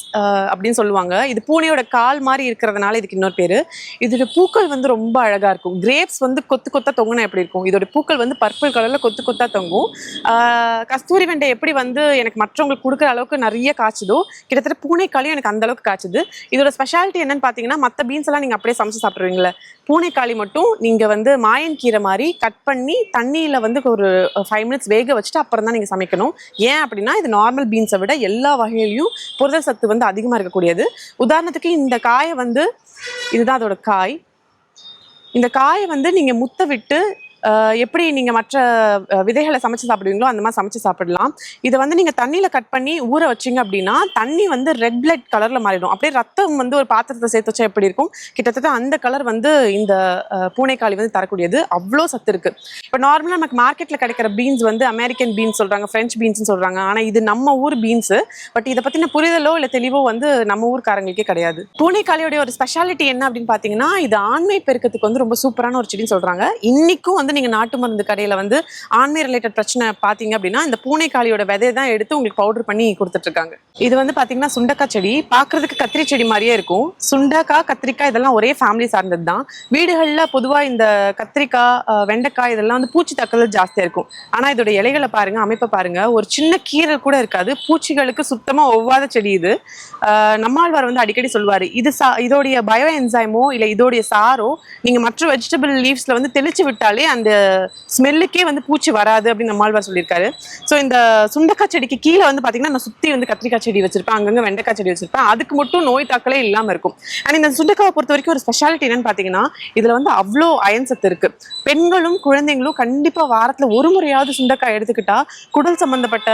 அப்படின்னு சொல்லுவாங்க. இது பூனையோட கால் மாதிரி இருக்கிறதுனால இதுக்கு இன்னொரு பேர். இதோட பூக்கள் வந்து ரொம்ப அழகாக இருக்கும். கிரேப்ஸ் வந்து கொத்து கொத்தா தொங்குனா எப்படி இருக்கும்? இதோட பூக்கள் வந்து பர்பிள் கலரில் கொத்து கொத்தா தொங்கும். கஸ்தூரி வெண்டை எப்படி வந்து எனக்கு மற்றவங்களுக்கு கொடுக்குற அளவுக்கு நிறைய காய்ச்சுதோ கிட்டத்தட்ட பூனைக்காளியும் எனக்கு அந்த அளவுக்கு காய்ச்சுது. இதோட ஸ்பெஷாலிட்டி என்னன்னு பார்த்தீங்கன்னா மற்ற பீன்ஸ் எல்லாம் நீங்கள் அப்படியே சமைச்சு சாப்பிடுவீங்களே பூனைக்காளி மட்டும் நீங்கள் வந்து மாயன் கீரை மாதிரி கட் பண்ணி தண்ணியில் வந்து ஒரு ஃபைவ் மினிட்ஸ் வேக வச்சுட்டு அப்புறம் தான் நீங்கள் சமைக்கணும். ஏன் அப்படின்னா இது நார்மல் பீன்ஸை விட எல்லா வகையிலும் வகையிலையும் புரத சத்து வந்து அதிகமா இருக்கக்கூடியது. உதாரணத்துக்கு இந்த காயை வந்து இதுதான் அதோட காய். இந்த காயை வந்து நீங்க முத்த விட்டு எப்படி நீங்கள் மற்ற விதைகளை சமைச்சு சாப்பிடுவீங்களோ அந்த மாதிரி சமைச்சு சாப்பிடலாம். இதை வந்து நீங்கள் தண்ணியில் கட் பண்ணி ஊற வச்சீங்க அப்படின்னா தண்ணி வந்து ரெட் பிளட் கலரில் மாறிடும். அப்படியே ரத்தம் வந்து ஒரு பாத்திரத்தை சேர்த்து வச்சா எப்படி இருக்கும்? கிட்டத்தட்ட அந்த கலர் வந்து இந்த பூனைக்காளி வந்து தரக்கூடியது. அவ்வளோ சத்து இருக்குது இப்போ நார்மலாக நமக்கு மார்க்கெட்டில் கிடைக்கிற பீன்ஸ் வந்து அமெரிக்கன் பீன்ஸ் சொல்கிறாங்க ஃப்ரெஞ்ச் பீன்ஸ்னு சொல்கிறாங்க ஆனால் இது நம்ம ஊர் பீன்ஸு பட் இதை பற்றின புரிதலோ இல்லை தெளிவோ வந்து நம்ம ஊர்க்காரங்களுக்கே கிடையாது. பூனைக்காளியோடைய ஒரு ஸ்பெஷாலிட்டி என்ன அப்படின்னு பார்த்தீங்கன்னா இது ஆண்மை பெருக்கத்துக்கு வந்து ரொம்ப சூப்பரான ஒரு செடின்னு சொல்கிறாங்க இன்றைக்கும் வந்து நீங்க நாட்டு மருந்து கடையில வந்து ஆண்மை ரிலேட்டட் பிரச்சனை பாத்தீங்க அப்படின்னா இந்த பூனைக்காளியோட விதையை தான் எடுத்து உங்களுக்கு பவுடர் பண்ணி கொடுத்துட்டு இருக்காங்க. இது வந்து பாத்தீங்கன்னா சுண்டக்காய் செடி. பார்க்கிறதுக்கு கத்திரி செடி மாதிரியே இருக்கும். சுண்டக்காய் கத்திரிக்காய் இதெல்லாம் ஒரே ஃபேமிலி சார்ந்தது தான். வீடுகளில் பொதுவாக இந்த கத்திரிக்காய் வெண்டைக்காய் இதெல்லாம் வந்து பூச்சி தக்கல் ஜாஸ்தியாக இருக்கும். ஆனால் இதோட இலைகளை பாருங்க அமைப்பை பாருங்க. ஒரு சின்ன கீரை கூட இருக்காது. பூச்சிகளுக்கு சுத்தமாக ஒவ்வாத செடி இது. நம்மாழ்வார் வந்து அடிக்கடி சொல்வார் இது சா இதோடைய பயோ என்சைமோ இல்லை இதோடைய சாரோ நீங்கள் மற்ற வெஜிடபிள் லீவ்ஸில் வந்து தெளிச்சு விட்டாலே அந்த ஸ்மெல்லுக்கே வந்து பூச்சி வராது அப்படின்னு நம்மாழ்வார் சொல்லியிருக்காரு. ஸோ இந்த சுண்டக்காய் செடிக்கு கீழே வந்து பார்த்தீங்கன்னா நான் சுற்றி வந்து கத்திரிக்காய் செடி வச்சிருப்பேன். அங்கங்கே வெண்டைக்காய் செடி வச்சிருப்பேன். அதுக்கு மட்டும் நோய் தாக்கலே இல்லாமல் இருக்கும். அண்ட் இந்த சுண்டக்காவை பொறுத்த வரைக்கும் ஒரு ஸ்பெஷாலிட்டி என்னன்னு பார்த்தீங்கன்னா இதில் வந்து அவ்வளோ அயன் சத்து இருக்கு. பெண்களும் குழந்தைங்களும் கண்டிப்பாக வாரத்தில் ஒரு முறையாவது சுண்டக்காய் எடுத்துக்கிட்டா குடல் சம்பந்தப்பட்ட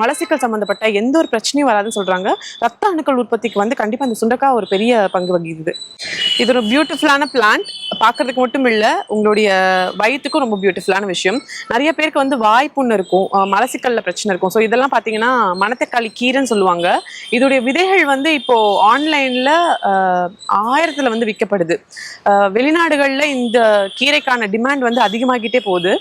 மலசிக்கல் சம்மந்தப்பட்ட எந்த ஒரு பிரச்சனையும் வராதுன்னு சொல்றாங்க. ரத்த அணுக்கள் உற்பத்திக்கு வந்து கண்டிப்பாக இந்த சுண்டக்காய் ஒரு பெரிய பங்கு வகிக்குது. இது ஒரு பியூட்டிஃபுல்லான பிளான்ட் பார்க்கறதுக்கு மட்டும் இல்லை உங்களுடைய வயிற்றுக்கும் ரொம்ப பியூட்டிஃபுல்லான விஷயம். நிறைய பேருக்கு வந்து வாய்ப்புண்ணு இருக்கும் மலசிக்கல்ல பிரச்சனை இருக்கும். ஸோ இதெல்லாம் பார்த்தீங்கன்னா மணத்தக்காளி கீரைன்னு சொல்லுவாங்க. இதோடைய விதைகள் வந்து இப்போ ஆன்லைனில் ஆயிரத்தில் வந்து விற்கப்படுது. வெளிநாடுகளில் இந்த கீரைக்கான டிமாண்ட் வந்து அதிகமாகிட்டே போகுது.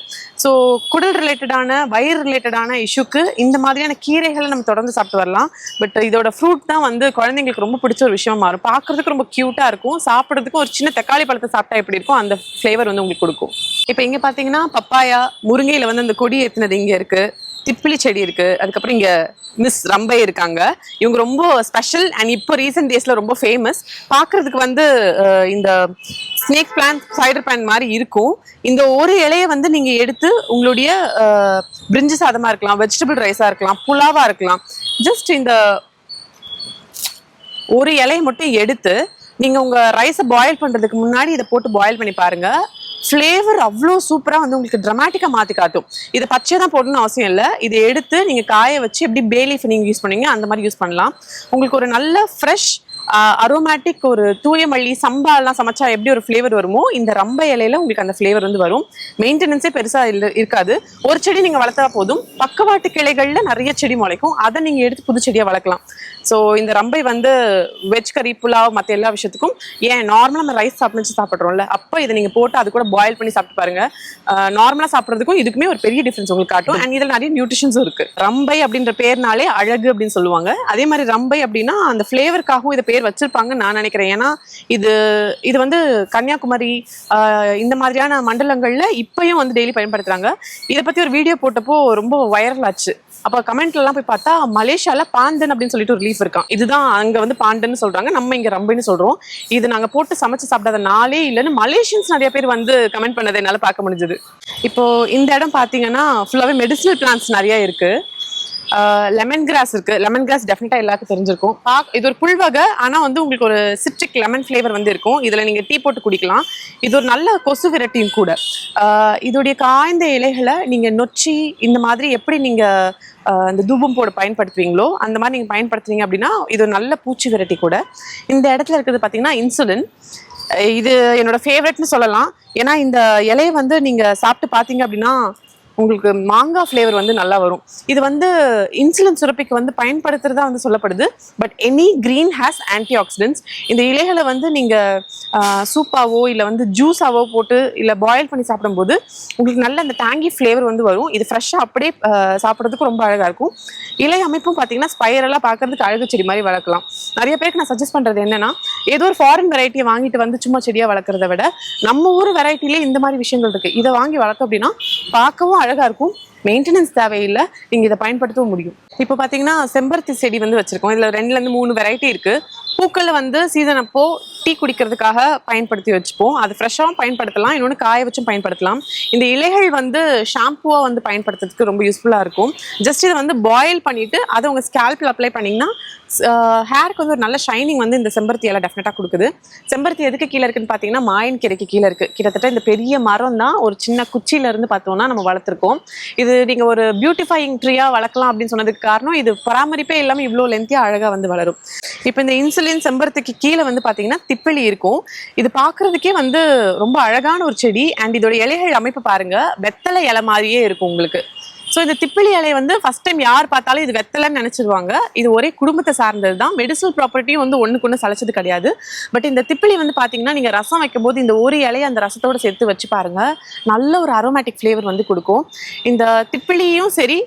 ஸோ குடல் ரிலேட்டடான வயிறு ரிலேட்டடான இஷ்யூக்கு இந்த மாதிரியான கீரைகளை நம்ம தொடர்ந்து சாப்பிட்டு வரலாம். பட் இதோட ஃப்ரூட் தான் வந்து குழந்தைங்களுக்கு ரொம்ப பிடிச்ச ஒரு விஷயமா மாறும். பார்க்கறதுக்கு ரொம்ப க்யூட்டாக இருக்கும். சாப்பிட்றதுக்கும் ஒரு சின்ன தக்காளி பழத்தை சாப்பிட்டா எப்படி இருக்கும் அந்த ஃப்ளேவர் வந்து உங்களுக்கு கொடுக்கும். இப்போ இங்கே பார்த்தீங்கன்னா பப்பாயா முருங்கையில் வந்து அந்த கொடி ஏற்றினது இங்கே இருக்குது திப்பிலி செடி இருக்கு. அதுக்கப்புறம் இங்க மிஸ் ரம்பை இருக்காங்க. இவங்க ரொம்ப ஸ்பெஷல் அண்ட் இப்போ ரீசெண்ட் டேஸ்ல ரொம்ப ஃபேமஸ் பாக்குறதுக்கு வந்து இந்த ஸ்னேக் பிளான் சைடர் பிளான் மாதிரி இருக்கும். இந்த ஒரு இலையை வந்து நீங்க எடுத்து உங்களுடைய பிரிஞ்சு சாதமா இருக்கலாம் வெஜிடபிள் ரைஸா இருக்கலாம் புலாவா இருக்கலாம். ஜஸ்ட் இந்த ஒரு இலையை மட்டும் எடுத்து நீங்க உங்க ரைஸை பாயில் பண்றதுக்கு முன்னாடி இதை போட்டு பாயில் பண்ணி பாருங்க. ஃப்ளேவர் அவ்வளோ சூப்பராக வந்து உங்களுக்கு ட்ரமாட்டிக்காக மாற்றி காட்டும். இதை பச்சை தான் போடணும்னு அவசியம் இல்லை. இதை எடுத்து நீங்கள் காய வச்சு எப்படி பேலீஃப் நீங்கள் யூஸ் பண்ணுவீங்க அந்த மாதிரி யூஸ் பண்ணலாம். உங்களுக்கு ஒரு நல்ல ஃப்ரெஷ் அரோமேட்டிக் ஒரு தூய மல்லி சம்பாலாம் சமைச்சா எப்படி ஒரு ஃப்ளேவர் வருமோ இந்த ரம்ப இலையில உங்களுக்கு அந்த ஃப்ளேவர் வந்து வரும். மெயின்டெனன்ஸே பெருசாக இல்லை இருக்காது. ஒரு செடி நீங்கள் வளர்த்தா போதும். பக்கவாட்டு கிளைகளில் நிறைய செடி முளைக்கும். அதை நீங்கள் எடுத்து புது செடியாக வளர்க்கலாம். ஸோ இந்த ரம்பை வந்து வெஜ் கறி புலாவ் மற்ற எல்லா விஷயத்துக்கும் ஏன் நார்மலாக நம்ம ரைஸ் சாப்பிட்டு சாப்பிட்றோம்ல அப்போ இதை நீங்கள் போட்டு அது கூட பாயில் பண்ணி சாப்பிட்டு பாருங்க. நார்மலாக சாப்பிட்றதுக்கும் இதுக்குமே ஒரு பெரிய டிஃப்ரென்ஸ் உங்களுக்கு காட்டும். அண்ட் இதில் நிறைய நியூட்ரிஷன்ஸும் இருக்கு. ரம்பை அப்படின்ற பேர்னாலே அழகு அப்படின்னு சொல்லுவாங்க. அதே மாதிரி ரம்பை அப்படின்னா அந்த ஃப்ளேவருக்காகவும் இதை பேர் வச்சிருப்பாங்கன்னு நான் நினைக்கிறேன். ஏன்னா இது இது வந்து கன்னியாகுமரி இந்த மாதிரியான மண்டலங்கள்ல இப்பயும் வந்து டெய்லி பயன்படுத்துறாங்க. இதை பத்தி ஒரு வீடியோ போட்டப்போ ரொம்ப வைரல் ஆச்சு. அப்போ கமெண்ட்ல எல்லாம் போய் பார்த்தா மலேசியால பாந்தன் அப்படின்னு சொல்லிட்டு ஒரு லீஃப் இருக்கான் இதுதான் அங்க வந்து பாண்டன்னு சொல்றாங்க. நம்ம இங்க ரம்பைன்னு சொல்றோம். இது நாங்க போட்டு சமைச்சு சாப்பிடாத நாளே இல்லைன்னு மலேசியன்ஸ் நிறைய பேர் வந்து கமெண்ட் பண்ணதை என்னால பார்க்க முடிஞ்சது. இப்போ இந்த இடம் பாத்தீங்கன்னா ஃபுல்லாவே மெடிசினல் பிளான்ஸ் நிறைய இருக்கு. லெமன் கிராஸ் இருக்கு. லெமன் கிராஸ் டெஃபினட்டா எல்லாருக்கும் தெரிஞ்சிருக்கும். இது ஒரு புல்வகை ஆனா வந்து உங்களுக்கு ஒரு சிட்ரிக் லெமன் ஃப்ளேவர் வந்து இருக்கும். இதுல நீங்க டீ போட்டு குடிக்கலாம். இது ஒரு நல்ல கொசு விரட்டியும் கூட. இதோடைய காய்ந்த இலைகளை நீங்க நொச்சி இந்த மாதிரி எப்படி நீங்க இந்த தூபம் போட பயன்படுத்துவீங்களோ அந்த மாதிரி நீங்க பயன்படுத்துறீங்க அப்படின்னா இது ஒரு நல்ல பூச்சி விரட்டி கூட. இந்த இடத்துல இருக்கிறது பாத்தீங்கன்னா இன்சுலின் இது என்னோட ஃபேவரட்னு சொல்லலாம். ஏன்னா இந்த இலையை வந்து நீங்க சாப்பிட்டு பார்த்தீங்க அப்படின்னா உங்களுக்கு மாங்காய் ஃப்ளேவர் வந்து நல்லா வரும். இது வந்து இன்சுலின் சுரப்பிக்கு வந்து பயன்படுத்துறதா வந்து சொல்லப்படுது. But any green has antioxidants இந்த இலைகளை வந்து நீங்கள் சூப்பாவோ இல்லை வந்து ஜூஸாவோ போட்டு இல்லை பாயில் பண்ணி சாப்பிடும்போது உங்களுக்கு நல்ல அந்த டேங்கி ஃப்ளேவர் வந்து வரும். இது ஃப்ரெஷ்ஷாக அப்படியே சாப்பிட்றதுக்கு ரொம்ப அழகாக இருக்கும். இலை அமைப்பும் பார்த்தீங்கன்னா ஸ்பைரலாக பார்க்கறதுக்கு அழகு செடி மாதிரி வளர்க்கலாம். நிறைய பேருக்கு நான் சஜஸ்ட் பண்ணுறது என்னன்னா ஏதோ ஒரு ஃபாரின் வெரைட்டியை வாங்கிட்டு வந்து சும்மா செடியாக வளர்க்குறத விட நம்ம ஊர் வெரைட்டிலே இந்த மாதிரி விஷயங்கள் இருக்குது இதை வாங்கி வளர்த்தோம் அப்படின்னா பார்க்கவும் அழகா இருக்கும். மெயின்டெனன்ஸ் தேவையில்லை. நீங்க இதை பயன்படுத்தவும் முடியும். இப்போ பாத்தீங்கன்னா செம்பருத்தி செடி வந்து வச்சிருக்கோம். இதுல ரெண்டுல இருந்து மூணு வெரைட்டி இருக்கு. பூக்கள் வந்து சீசன் அப்போ டீ குடிக்கிறதுக்காக பயன்படுத்தி வச்சுப்போம். அது ஃப்ரெஷ்ஷாகவும் பயன்படுத்தலாம். இன்னொன்று காய வச்சும் பயன்படுத்தலாம். இந்த இலைகள் வந்து ஷாம்புவாக வந்து பயன்படுத்துறதுக்கு ரொம்ப யூஸ்ஃபுல்லாக இருக்கும். ஜஸ்ட் இதை வந்து பாயில் பண்ணிட்டு அதை உங்கள் ஸ்கேல்பில் அப்ளை பண்ணிங்கன்னா ஹேருக்கு வந்து ஒரு நல்ல ஷைனிங் வந்து இந்த செம்பருத்தி இலை டெஃபினட்டாக கொடுக்குது. செம்பருத்தி எதுக்கு கீழே இருக்குன்னு பார்த்தீங்கன்னா மாயன் கீரைக்கு கீழே இருக்குது கிட்டத்தட்ட இந்த பெரிய மரம் தான் ஒரு சின்ன குச்சியில இருந்து பார்த்தோம்னா நம்ம வளர்த்துருக்கோம். இது நீங்கள் ஒரு பியூட்டிஃபையிங் ட்ரீயாக வளர்க்கலாம் அப்படின்னு சொன்னதுக்கு காரணம் இது பராமரிப்பே இல்லாமல் இவ்வளோ லென்த்தியாக அழகாக வந்து வளரும். இப்போ இந்த இன்சுலின் செம்பருத்திக்கு கீழே வந்து பார்த்தீங்கன்னா திப்பிலி இருக்கும். இது பார்க்கறதுக்கே வந்து ரொம்ப அழகான ஒரு செடி. அண்ட் இதோட இலைகள் அமைப்பு பாருங்க. வெத்தலை இலை மாதிரியே இருக்கும் உங்களுக்கு. ஸோ இந்த திப்பிலி இலை வந்து ஃபர்ஸ்ட் டைம் யார் பார்த்தாலும் இது வெத்தலைன்னு நினைச்சிருவாங்க. இது ஒரே குடும்பத்தை சார்ந்தது தான். மெடிசனல் ப்ராப்பர்ட்டியும் வந்து ஒன்றுக்கு ஒன்று சளைச்சது கிடையாது. பட் இந்த திப்பிலி வந்து பார்த்தீங்கன்னா நீங்கள் ரசம் வைக்கும்போது இந்த ஒரு இலையை அந்த ரசத்தோட சேர்த்து வச்சு பாருங்கள் நல்ல ஒரு அரோமேட்டிக் ஃப்ளேவர் வந்து கொடுக்கும். இந்த திப்பிலியும் சரி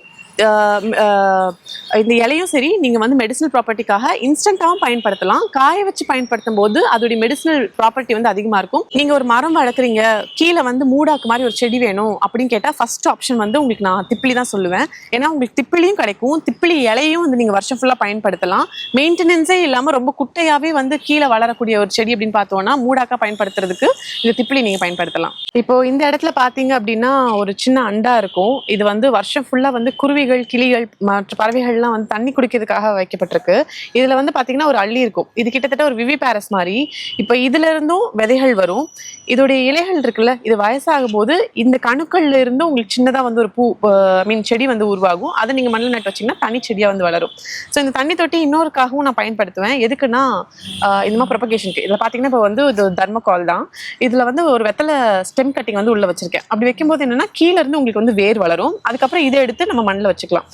இந்த இலையும் சரி நீங்கள் வந்து மெடிசனல் ப்ராப்பர்ட்டிக்காக இன்ஸ்டண்ட்டாகவும் பயன்படுத்தலாம். காய வச்சு பயன்படுத்தும் போது அதோடைய மெடிசனல் ப்ராப்பர்ட்டி வந்து அதிகமாக இருக்கும். நீங்கள் ஒரு மரம் வளர்க்குறீங்க கீழே வந்து மூடாக்கு மாதிரி ஒரு செடி வேணும் அப்படின்னு கேட்டால் ஃபர்ஸ்ட் ஆப்ஷன் வந்து உங்களுக்கு நான் திப்பிலி தான் சொல்லுவேன். ஏன்னா உங்களுக்கு திப்பிலியும் கிடைக்கும். திப்பிலி இலையும் வந்து நீங்கள் வருஷம் ஃபுல்லாக பயன்படுத்தலாம். மெயின்டெனன்ஸே இல்லாமல் ரொம்ப குட்டையாகவே வந்து கீழே வளரக்கூடிய ஒரு செடி அப்படின்னு பார்த்தோம்னா மூடாக்கா பயன்படுத்துறதுக்கு இந்த திப்பிலி நீங்கள் பயன்படுத்தலாம். இப்போ இந்த இடத்துல பார்த்தீங்க அப்படின்னா ஒரு சின்ன அண்டா இருக்கும். இது வந்து வருஷம் ஃபுல்லாக வந்து குருவிகள் கிளிகள் மற்ற பறவைகள்லாம் வந்து தண்ணி குடிக்கிறதுக்காக வைக்கப்பட்டிருக்கு. இதில் வந்து பார்த்தீங்கன்னா ஒரு அள்ளி இருக்கும். இது கிட்டத்தட்ட ஒரு விவி பேரஸ் மாதிரி. இப்போ இதுல இருந்தும் விதைகள் வரும். இதோடைய இலைகள் இருக்குல்ல இது வயசாகும் போது இந்த கணுக்கள்ல இருந்து உங்களுக்கு சின்னதாக வந்து ஒரு பூ ஐ மீன் செடி வந்து உருவாகும். அதை நீங்கள் மண்ணில் நட்டு வச்சீங்கன்னா தனி செடியாக வந்து வளரும். ஸோ இந்த தண்ணி தொட்டி இன்னொருக்காகவும் நான் பயன்படுத்துவேன். எதுக்குன்னா இந்த மாதிரி ப்ரொபகேஷனுக்கு இதில் பார்த்தீங்கன்னா இப்போ வந்து இது தர்மகால் தான். இதில் வந்து ஒரு வெத்தலை ஸ்டெம் கட்டிங் வந்து உள்ள வச்சிருக்கேன். அப்படி வைக்கும்போது என்னன்னா கீழ இருந்து உங்களுக்கு வந்து வேர் வளரும். அதுக்கப்புறம் இதை எடுத்து நம்ம மண்ணில் வச்சுக்கலாம்.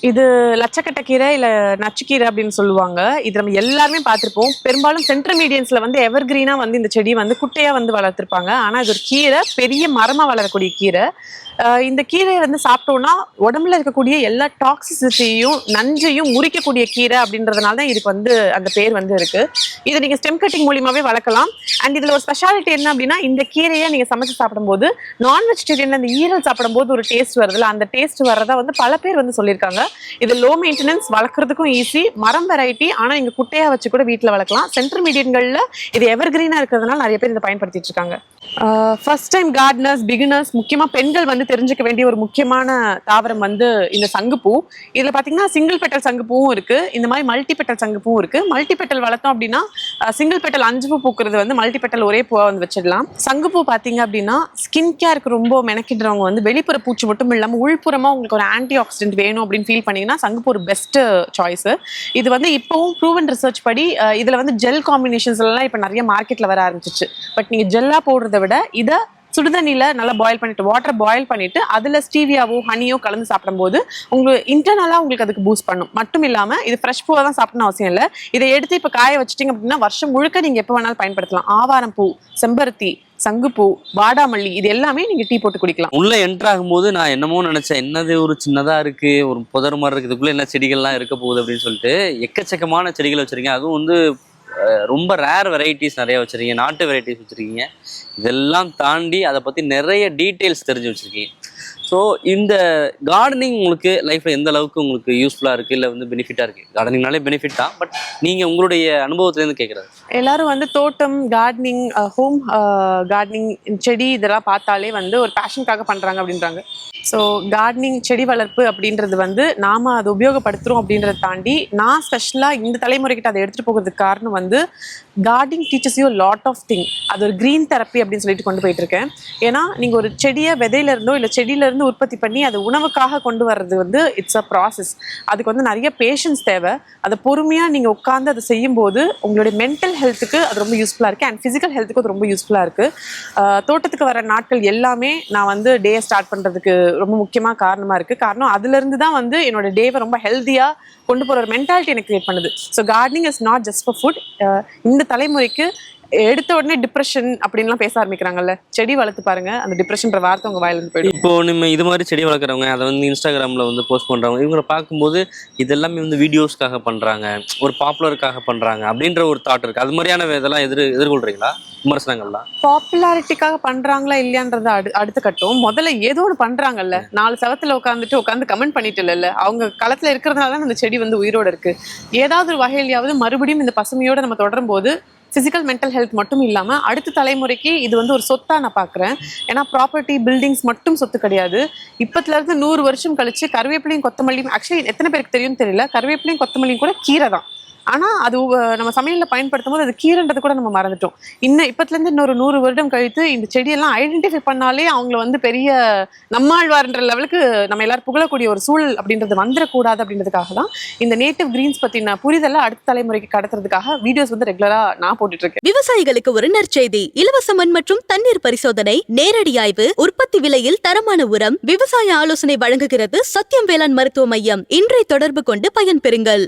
இது லட்சக்கட்ட கீரை இல்ல நச்சுக்கீரை அப்படின்னு சொல்லுவாங்க. இது நம்ம எல்லாருமே பார்த்திருப்போம். பெரும்பாலும் சென்ட்ரல் மீடியன்ஸ்ல வந்து எவர் வந்து இந்த செடி வந்து குட்டையா வந்து வளர்த்துருப்பாங்க. ஆனா இது ஒரு கீரை பெரிய மரமா வளரக்கூடிய கீரை. இந்த கீரையை வந்து சாப்பிட்டோம்னா உடம்புல இருக்கக்கூடிய எல்லா டாக்ஸிசிட்டியும் நஞ்சையும் முறிக்கக்கூடிய கீரை அப்படின்றதுனால தான் இதுக்கு வந்து அந்த பேர் வந்து இருக்கு. இதை நீங்க ஸ்டெம் கட்டிங் மூலியமாவே வளர்க்கலாம். அண்ட் இதுல ஒரு ஸ்பெஷாலிட்டி என்ன அப்படின்னா இந்த கீரையை நீங்க சமைச்சு சாப்பிடும்போது நான் வெஜிடேரியன் அந்த ஈரல் சாப்பிடும்போது ஒரு டேஸ்ட் வருதுல்ல அந்த டேஸ்ட் வர்றதா வந்து பல பேர் வந்து சொல்லியிருக்காங்க. இது லோ மெயின்டெனன்ஸ் வளர்க்குறதுக்கும் ஈஸி மரம் வெரைட்டி ஆனால் நீங்க குட்டையாக வச்சு கூட வீட்டில் வளர்க்கலாம். சென்ட்ரல் மீடியன்களில் இது எவர் கிரீனாக இருக்கிறதுனால நிறைய பேர் இதை பயன்படுத்திட்டு இருக்காங்க. ஃபர்ஸ்ட் டைம் கார்டனர்ஸ் பிகினர்ஸ் முக்கியமாக பெண்கள் வந்து தெரிஞ்சுக்க வேண்டிய ஒரு முக்கியமான தாவரம் வந்து இந்த சங்குப்பூ. இதுல பாத்தீங்கன்னா சிங்கிள் பெட்டல் சங்குப்பூவும் இருக்கு. இந்த மாதிரி மல்டி பெட்டல் சங்குப்பூவும் இருக்கு. மல்டி பெட்டல் வளர்த்தோம் அப்படின்னா சிங்கிள் பெட்டல் அஞ்சு பூ பூக்கிறது வந்து மல்டி பெட்டல் ஒரே பூவா வந்து வச்சிடலாம். சங்குப்பூ பாத்தீங்க அப்படின்னா ஸ்கின் கேருக்கு ரொம்ப மெனக்கிடுறவங்க வந்து வெளிப்புற பூச்சி மட்டும் இல்லாம உள்புறமா உங்களுக்கு ஒரு ஆன்டி ஆக்சிடென்ட் வேணும் அப்படின்னு ஃபீல் பண்ணீங்கன்னா சங்குப்பூ ஒரு பெஸ்ட் சாய்ஸ் இது வந்து இப்போவும் ப்ரூவன் ரிசர்ச் படி இதுல வந்து ஜெல் காம்பினேஷன்ஸ் எல்லாம் இப்போ நிறைய மார்க்கெட்ல வர ஆரம்பிச்சிச்சு பட் நீங்க ஜெல்லா போடுறத விட இதை சுடுதண்ணியில் நல்லா பாயில் பண்ணிட்டு வாட்டர் பாயில் பண்ணிட்டு அதில் ஸ்டீவியாவோ ஹனியோ கலந்து சாப்பிடும்போது உங்களுக்கு இன்டர்னலாக உங்களுக்கு அதுக்கு பூஸ்ட் பண்ணும். மட்டும் இல்லாமல் இது ஃப்ரெஷ் பூவை தான் சாப்பிடணும் அவசியம் இல்லை. இதை எடுத்து இப்போ காய வச்சிட்டிங்க அப்படின்னா வருஷம் முழுக்க நீங்கள் எப்போ வேணாலும் பயன்படுத்தலாம். ஆவாரம் பூ செம்பருத்தி சங்குப்பூ வாடாமல்லி இது எல்லாமே நீங்கள் டீ போட்டு குடிக்கலாம். உள்ள என்ட்ராகும் ஆகும்போது நான் என்னமோ நினைச்சேன் என்னது ஒரு சின்னதா இருக்கு ஒரு புதர் மாதிரி இருக்கு இதுக்குள்ள என்ன செடிகள்லாம் இருக்க போகுது அப்படின்னு சொல்லிட்டு எக்கச்சக்கமான செடிகள் வச்சிருக்கீங்க அதுவும் வந்து ரொம்ப ரேர் வெரைட்டிஸ் நிறைய வச்சிருக்கீங்க. நாட்டு வெரைட்டிஸ் வச்சிருக்கீங்க. இதெல்லாம் தாண்டி அதை பத்தி நிறைய டீட்டெயில்ஸ் தெரிஞ்சு வச்சிருக்கீங்க. ஸோ இந்த கார்டனிங் உங்களுக்கு லைஃப்பில் எந்த அளவுக்கு உங்களுக்கு யூஸ்ஃபுல்லாக இருக்குது இல்லை வந்து பெனிஃபிட்டாக இருக்குது கார்டனிங்னாலே பெனிஃபிட் தான் பட் நீங்கள் உங்களுடைய அனுபவத்துலேருந்து கேட்குறது எல்லாரும் வந்து தோட்டம் கார்டனிங் ஹோம் கார்டனிங் செடி இதெல்லாம் பார்த்தாலே வந்து ஒரு பேஷனுக்காக பண்ணுறாங்க அப்படின்றாங்க. ஸோ கார்டனிங் செடி வளர்ப்பு அப்படின்றது வந்து நாம் அதை உபயோகப்படுத்துகிறோம் அப்படின்றத தாண்டி நான் ஸ்பெஷலாக இந்த தலைமுறைக்கிட்ட அதை எடுத்துகிட்டு போகிறதுக்கு காரணம் வந்து gardening teachers you lot of thing அது ஒரு க்ரீன் தெரப்பி அப்படின்னு சொல்லிட்டு கொண்டு போயிட்டு இருக்கேன். ஏன்னா நீங்கள் ஒரு செடியை விதையில இருந்தோ இல்லை செடியிலேருந்து இருந்து உற்பத்தி பண்ணி அதை உணவுக்காக கொண்டு வர்றது வந்து இட்ஸ் அ ப்ராசஸ் அதுக்கு வந்து நிறைய பேஷன்ஸ் தேவை. அதை பொறுமையாக நீங்கள் உட்காந்து அதை செய்யும்போது உங்களுடைய மென்டல் ஹெல்த்துக்கு அது ரொம்ப யூஸ்ஃபுல்லாக இருக்குது அண்ட் ஃபிசிக்கல் ஹெல்த்துக்கு அது ரொம்ப யூஸ்ஃபுல்லாக இருக்குது தோட்டத்துக்கு வர நாட்கள் எல்லாமே நான் வந்து டே ஸ்டார்ட் பண்ணுறதுக்கு ரொம்ப முக்கியமாக காரணமாக இருக்குது காரணம் அதுலேருந்து தான் வந்து என்னோட டேவை ரொம்ப ஹெல்த்தியாக கொண்டு போகிற ஒரு மென்டாலிட்டி எனக்கு கிரியேட் பண்ணுது. So gardening is not just for food இந்த தலைமுறைக்கு எடுத்த உடனே டிப்ரெஷன் அப்படின்லாம் பேச ஆரம்பிக்கிறாங்கல்ல? செடி வளர்த்து பாருங்க. அந்த டிப்ரெஷன்ற வார்த்தை உங்க வாயிலிருந்து போயிடும். இப்போ நம்ம இது மாதிரி செடி வளர்க்குறவங்க அதை வந்து இன்ஸ்டாகிராமில் வந்து போஸ்ட் பண்ணுறவங்க இவங்களை பார்க்கும்போது இதெல்லாமே வந்து வீடியோஸ்க்காக பண்ணுறாங்க ஒரு பாப்புலருக்காக பண்ணுறாங்க அப்படின்ற ஒரு தாட் இருக்குது அது மாதிரியான இதெல்லாம் எதிர் எதிர்கொள்கிறீங்களா விமர்சனங்கள்லாம்? பாப்புலாரிட்டிக்காக பண்றாங்களா இல்லையான்றத அடு அடுத்து கட்டும். முதல்ல ஏதோ ஒன்று பண்றாங்கல்ல. நாலு செவத்துல உட்காந்துட்டு உட்காந்து கமெண்ட் பண்ணிட்டு இல்லைல்ல அவங்க களத்துல இருக்கிறதுனால தான் அந்த செடி வந்து உயிரோட இருக்கு. ஏதாவது ஒரு வகையிலையாவது மறுபடியும் இந்த பசுமையோட நம்ம தொடரும் போது ஃபிசிக்கல் மென்டல் ஹெல்த் மட்டும் இல்லாமல் அடுத்த தலைமுறைக்கு இது வந்து ஒரு சொத்தாக நான் பார்க்குறேன் ஏன்னா ப்ராப்பர்ட்டி பில்டிங்ஸ் மட்டும் சொத்து கிடையாது. இப்போத்துலேருந்து நூறு வருஷம் கழிச்சு கருவேப்பிலையும் கொத்தமல்லியும் ஆக்சுவலி எத்தனை பேருக்கு தெரியும்னு தெரியல. கருவேப்பிலையும் கொத்தமல்லியும் கூட கீரை தான். ஆனால் அது நம்ம சமையலில் பயன்படுத்தும் போது அது கீரைன்றது கூட நம்ம மறந்துட்டோம். இன்னும் இப்போத்துலேருந்து இன்னொரு நூறு வருடம் கழித்து இந்த செடியெல்லாம் ஐடென்டிஃபை பண்ணாலே அவங்கள வந்து பெரிய நம்மாழ்வார்ன்ற லெவலுக்கு நம்ம எல்லாரும் புகழக்கூடிய ஒரு சூழல் அப்படின்றது வந்துடக்கூடாது அப்படின்றதுக்காக தான் இந்த நேட்டிவ் கிரீன்ஸ் பற்றின புரிதலை அடுத்த தலைமுறைக்கு கடத்துறதுக்காக வீடியோஸ் வந்து ரெகுலராக நான் போட்டுட்ருக்கேன். விவசாயிகளுக்கு ஒரு நற்செய்தி இலவச மண் மற்றும் தண்ணீர் பரிசோதனை நேரடி ஆய்வு உற்பத்தி விலையில் தரமான உரம் விவசாய ஆலோசனை வழங்குகிறது சத்யம் வேளாண் மருத்துவ மையம். இன்றை தொடர்பு கொண்டு பயன்பெறுங்கள்.